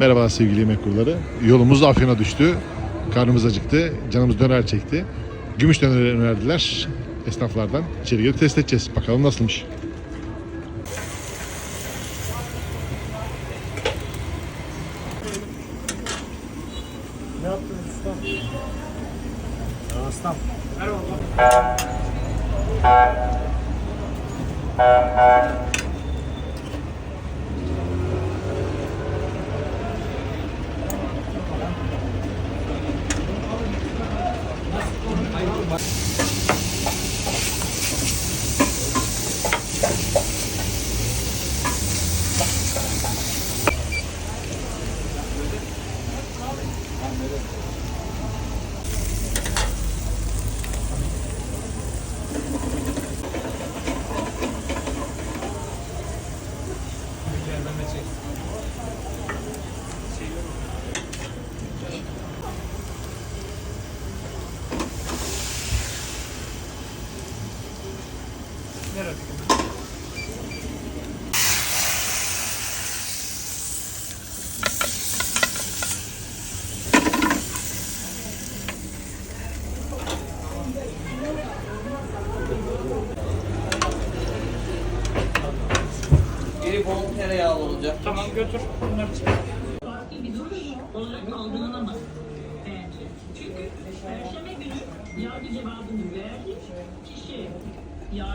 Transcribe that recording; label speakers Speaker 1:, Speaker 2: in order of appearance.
Speaker 1: Merhaba sevgili yemek kurları. Yolumuz Afyon'a düştü. Karnımız acıktı. Canımız döner çekti. Gümüş döneri önerdiler esnaflardan. İçeri girip test edeceğiz. Bakalım nasılmış.
Speaker 2: Ne yaptın ustam? Ya ustam.
Speaker 3: Biri bol tereyağlı olacak.
Speaker 4: Tamam götür. Bunları çıkar.
Speaker 5: bir duruş olarak algılanamaz. Bence. Çünkü Perşembe günü yargı cevabını verdi. Kişi yargı